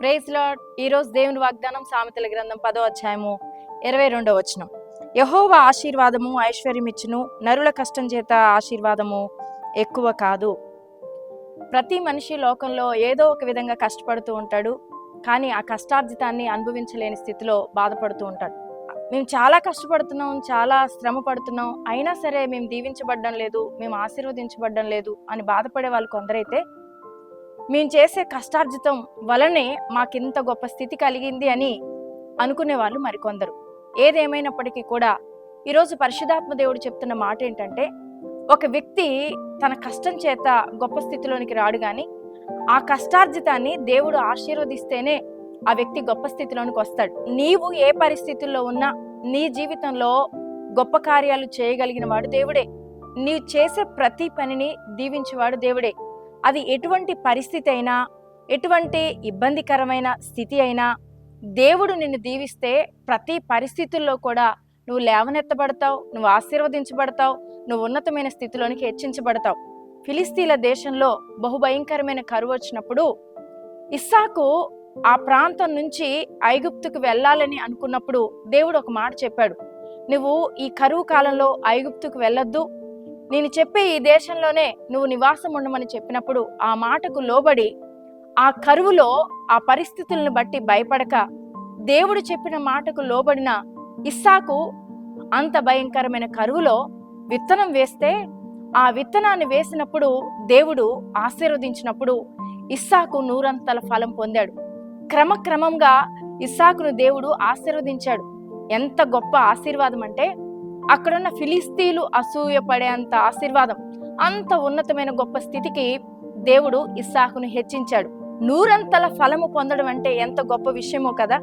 Praise lord ఈరోజు దేవుని వాగ్దానం సామెతల గ్రంథం పదో అధ్యాయము ఇరవై రెండో వచనం. యహోవ ఆశీర్వాదము ఐశ్వర్యం ఇచ్చును నరుల కష్టం చేత ఆశీర్వాదము ఎక్కువ కాదు. ప్రతి మనిషి లోకంలో ఏదో ఒక విధంగా కష్టపడుతూ ఉంటాడు కానీ ఆ కష్టార్జితాన్ని అనుభవించలేని స్థితిలో బాధపడుతూ ఉంటాడు. మేము చాలా కష్టపడుతున్నాం చాలా శ్రమ పడుతున్నాం అయినా సరే మేము దీవించబడడం లేదు మేము ఆశీర్వదించబడ్డం లేదు అని బాధపడే వాళ్ళు కొందరైతే మేము చేసే కష్టార్జితం వలనే మాకింత గొప్ప స్థితి కలిగింది అని అనుకునే వాళ్ళు మరికొందరు. ఏదేమైనప్పటికీ కూడా ఈరోజు పరిశుధాత్మ దేవుడు చెప్తున్న మాట ఏంటంటే ఒక వ్యక్తి తన కష్టం చేత గొప్ప స్థితిలోనికి రాడు కానీ ఆ కష్టార్జితాన్ని దేవుడు ఆశీర్వదిస్తేనే ఆ వ్యక్తి గొప్ప స్థితిలోనికి వస్తాడు. నీవు ఏ పరిస్థితుల్లో ఉన్నా నీ జీవితంలో గొప్ప కార్యాలు చేయగలిగిన వాడు దేవుడే. నీవు చేసే ప్రతి పనిని దీవించేవాడు దేవుడే. అది ఎటువంటి పరిస్థితి అయినా ఎటువంటి ఇబ్బందికరమైన స్థితి అయినా దేవుడు నిన్ను దీవిస్తే ప్రతి పరిస్థితుల్లో కూడా నువ్వు లేవనెత్తబడతావు నువ్వు ఆశీర్వదించబడతావు నువ్వు ఉన్నతమైన స్థితిలోనికి హెచ్చించబడతావు. ఫిలిస్తీన్ల దేశంలో బహుభయంకరమైన కరువు వచ్చినప్పుడు ఇస్సాకు ఆ ప్రాంతం నుంచి ఐగుప్తుకు వెళ్ళాలని అనుకున్నప్పుడు దేవుడు ఒక మాట చెప్పాడు. నువ్వు ఈ కరువు కాలంలో ఐగుప్తుకు వెళ్ళొద్దు నేను చెప్పే ఈ దేశంలోనే నువ్వు నివాసం ఉండమని చెప్పినప్పుడు ఆ మాటకు లోబడి ఆ కరువులో ఆ పరిస్థితులను బట్టి భయపడక దేవుడు చెప్పిన మాటకు లోబడిన ఇస్సాకు అంత భయంకరమైన కరువులో విత్తనం వేస్తే ఆ విత్తనాన్ని వేసినప్పుడు దేవుడు ఆశీర్వదించినప్పుడు ఇస్సాకు నూరంతల ఫలం పొందాడు. క్రమక్రమంగా ఇస్సాకును దేవుడు ఆశీర్వదించాడు. ఎంత గొప్ప ఆశీర్వాదం అంటే అక్కడున్న ఫిలిస్తీన్లు అసూయపడేంత ఆశీర్వాదం అంత ఉన్నతమైన గొప్ప స్థితికి దేవుడు ఇస్సాకును హెచ్చించాడు. నూరంతల ఫలము పొందడం అంటే ఎంత గొప్ప విషయమో కదా?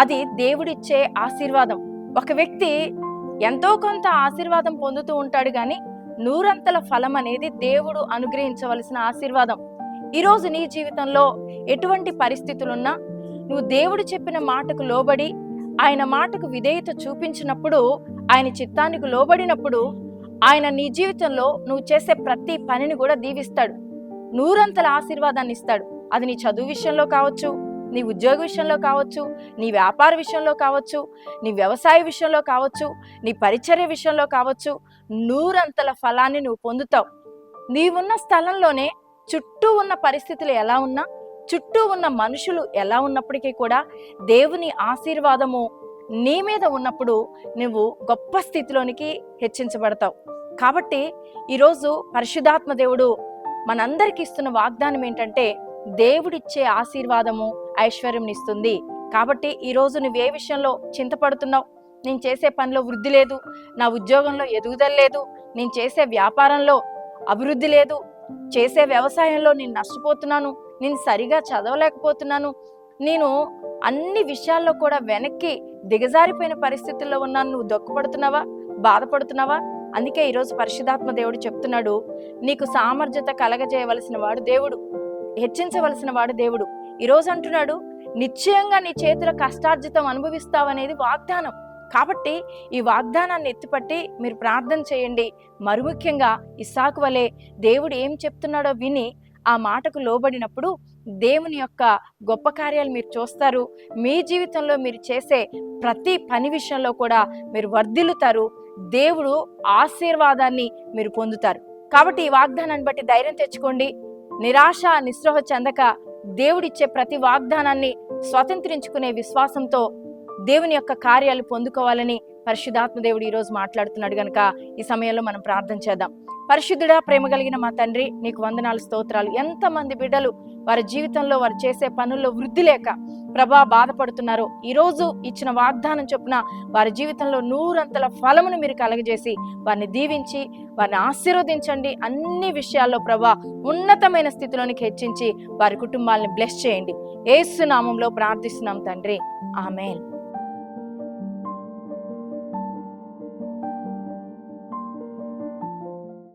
అది దేవుడిచ్చే ఆశీర్వాదం. ఒక వ్యక్తి ఎంతో కొంత ఆశీర్వాదం పొందుతూ ఉంటాడు కానీ నూరంతల ఫలం అనేది దేవుడు అనుగ్రహించవలసిన ఆశీర్వాదం. ఈరోజు నీ జీవితంలో ఎటువంటి పరిస్థితులున్నా నువ్వు దేవుడు చెప్పిన మాటకు లోబడి ఆయన మాటకు విధేయత చూపించినప్పుడు ఆయన చిత్తానికి లోబడినప్పుడు ఆయన నీ జీవితంలో నువ్వు చేసే ప్రతి పనిని కూడా దీవిస్తాడు. నూరంతల ఆశీర్వాదాన్ని ఇస్తాడు. అది నీ చదువు విషయంలో కావచ్చు నీ ఉద్యోగ విషయంలో కావచ్చు నీ వ్యాపార విషయంలో కావచ్చు నీ వ్యవసాయ విషయంలో కావచ్చు నీ పరిచర్య విషయంలో కావచ్చు నూరంతల ఫలాన్ని నువ్వు పొందుతావు. నీవున్న స్థలంలోనే చుట్టూ ఉన్న పరిస్థితులు ఎలా ఉన్నా చుట్టూ ఉన్న మనుషులు ఎలా ఉన్నప్పటికీ కూడా దేవుని ఆశీర్వాదము నీ మీద ఉన్నప్పుడు నువ్వు గొప్ప స్థితిలోనికి హెచ్చించబడతావు. కాబట్టి ఈరోజు పరిశుధాత్మ దేవుడు మనందరికి ఇస్తున్న వాగ్దానం ఏంటంటే దేవుడిచ్చే ఆశీర్వాదము ఐశ్వర్యం ఇస్తుంది కాబట్టి ఈరోజు నువ్వు ఏ విషయంలో చింతపడుతున్నావు? నేను చేసే పనిలో వృద్ధి లేదు నా ఉద్యోగంలో ఎదుగుదల లేదు నేను చేసే వ్యాపారంలో అభివృద్ధి లేదు చేసే వ్యవసాయంలో నేను నష్టపోతున్నాను నేను సరిగా చదవలేకపోతున్నాను నేను అన్ని విషయాల్లో కూడా వెనక్కి దిగజారిపోయిన పరిస్థితుల్లో ఉన్నాను. నువ్వు దొక్కపడుతున్నావా? బాధపడుతున్నావా? అందుకే ఈరోజు పరిశుధాత్మ దేవుడు చెప్తున్నాడు నీకు సామర్థ్యత కలగజేయవలసిన వాడు దేవుడు హెచ్చించవలసిన వాడు దేవుడు. ఈరోజు అంటున్నాడు నిశ్చయంగా నీ చేతుల కష్టార్జితం అనుభవిస్తావనేది వాగ్దానం. కాబట్టి ఈ వాగ్దానాన్ని ఎత్తిపట్టి మీరు ప్రార్థన చేయండి. మరి ముఖ్యంగా ఇస్సాకు వలె దేవుడు ఏం చెప్తున్నాడో విని ఆ మాటకు లోబడినప్పుడు దేవుని యొక్క గొప్ప కార్యాలు మీరు చూస్తారు. మీ జీవితంలో మీరు చేసే ప్రతి పని విషయంలో కూడా మీరు వర్ధిల్లుతారు. దేవుడు ఆశీర్వాదాన్ని మీరు పొందుతారు. కాబట్టి ఈ వాగ్దానాన్ని బట్టి ధైర్యం తెచ్చుకోండి. నిరాశ నిస్పృహ చెందక దేవుడిచ్చే ప్రతి వాగ్దానాన్ని స్వతంత్రించుకునే విశ్వాసంతో దేవుని యొక్క కార్యాలు పొందుకోవాలని పరిశుద్ధాత్మ దేవుడు ఈరోజు మాట్లాడుతున్నాడు గనక ఈ సమయంలో మనం ప్రార్థన చేద్దాం. పరిశుద్ధుడా ప్రేమ కలిగిన మా తండ్రి నీకు వందనాలు స్తోత్రాలు. ఎంతమంది బిడ్డలు వారి జీవితంలో వారు చేసే పనుల్లో వృద్ధి లేక ప్రభా బాధపడుతున్నారు. ఈరోజు ఇచ్చిన వాగ్దానం చొప్పున వారి జీవితంలో నూరంతల ఫలమును మీరు కలగజేసి వారిని దీవించి వారిని ఆశీర్వదించండి. అన్ని విషయాల్లో ప్రభా ఉన్నతమైన స్థితిలోనికి హెచ్చించి వారి కుటుంబాలను బ్లెస్ చేయండి. ఏసు నామంలో ప్రార్థిస్తున్నాం తండ్రి. ఆమెన్.